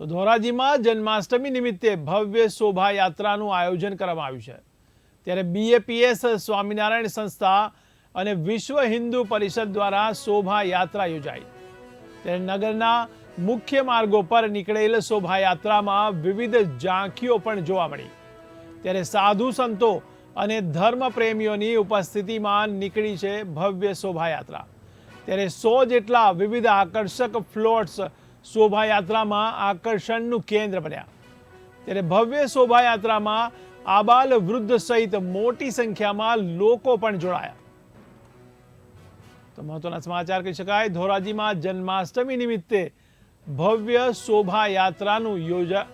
તો ધોરાજીમાં જન્માષ્ટમી નિમિત્તે ભવ્ય શોભાયાત્રાનું આયોજન કરવામાં આવ્યું છે. ત્યારે બીએપીએસ સ્વામિનારાયણ સંસ્થા અને વિશ્વ હિન્દુ પરિષદ દ્વારા શોભાયાત્રા યોજાઈ. ત્યારે નગરના મુખ્ય માર્ગો પર નીકળેલ શોભાયાત્રામાં વિવિધ ઝાંખીઓ પણ જોવા મળી. ત્યારે સાધુ સંતો અને ધર્મ પ્રેમીઓની ઉપસ્થિતિમાં નીકળી છે ભવ્ય શોભાયાત્રા. ત્યારે સો જેટલા વિવિધ આકર્ષક ફ્લોટ્સ શોભાયાત્રામાં આકર્ષણનું કેન્દ્ર બન્યા. ત્યારે ભવ્ય શોભાયાત્રામાં આબાલ વૃદ્ધ સહિત મોટી સંખ્યામાં લોકો પણ જોડાયા. તો મહત્વના સમાચાર કહી શકાય, ધોરાજીમાં જન્માષ્ટમી નિમિત્તે ભવ્ય શોભાયાત્રાનું યોજા,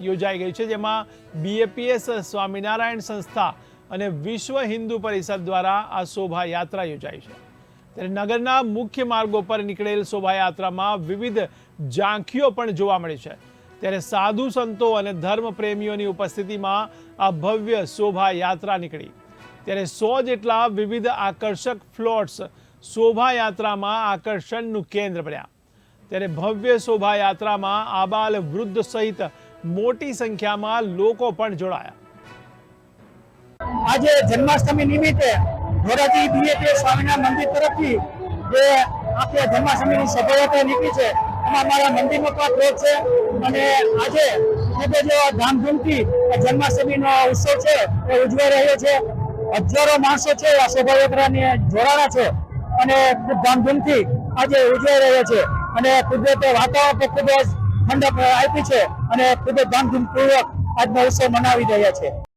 યોજાઈ ગઈ છે, જેમાં બીએપીએસ સ્વામિનારાયણ સંસ્થા અને વિશ્વ હિન્દુ પરિષદ દ્વારા આ શોભાયાત્રા યોજાઈ છે. ત્યારે નગરના મુખ્ય માર્ગો પર નીકળેલ શોભાયાત્રામાં વિવિધ ઝાંખીઓ પણ જોવા મળી છે. ત્યારે સાધુ સંતો અને ધર્મ પ્રેમીઓની ઉપસ્થિતિમાં આ ભવ્ય શોભાયાત્રા નીકળી. ત્યારે સો જેટલા વિવિધ આકર્ષક ફ્લોટ્સ શોભાયાત્રામાં આકર્ષણનું કેન્દ્ર બન્યા. ત્યારે ભવ્ય શોભાયાત્રામાં આબાલ વૃદ્ધ સહિત મોટી સંખ્યામાં લોકો પણ જોડાયા. આજે જન્માષ્ટમી નિમિત્તે ધોરાજી બીએપી સ્વામિના મંદિર તરફથી જે આપણે જન્માષ્ટમીની શોભાયાત્રા નીકળી છે, એમાં અમારા મંદિરનો પણ ક્રોધ છે. અને આજે ખૂબ જ ધામધૂમથી જન્માષ્ટમીનો ઉત્સવ છે, એ ઉજવાઈ રહ્યો છે. હજારો માણસો છે આ શોભાયાત્રાને જોડાણા છે અને ખૂબ ધામધૂમથી આજે ઉજવાઈ રહ્યો છે. અને કુદરતે વાતાવરણ ખૂબ જ ઠંડક આપી છે અને ખૂબ જ ધામધૂમપૂર્વક આજનો ઉત્સવ મનાવી રહ્યા છે.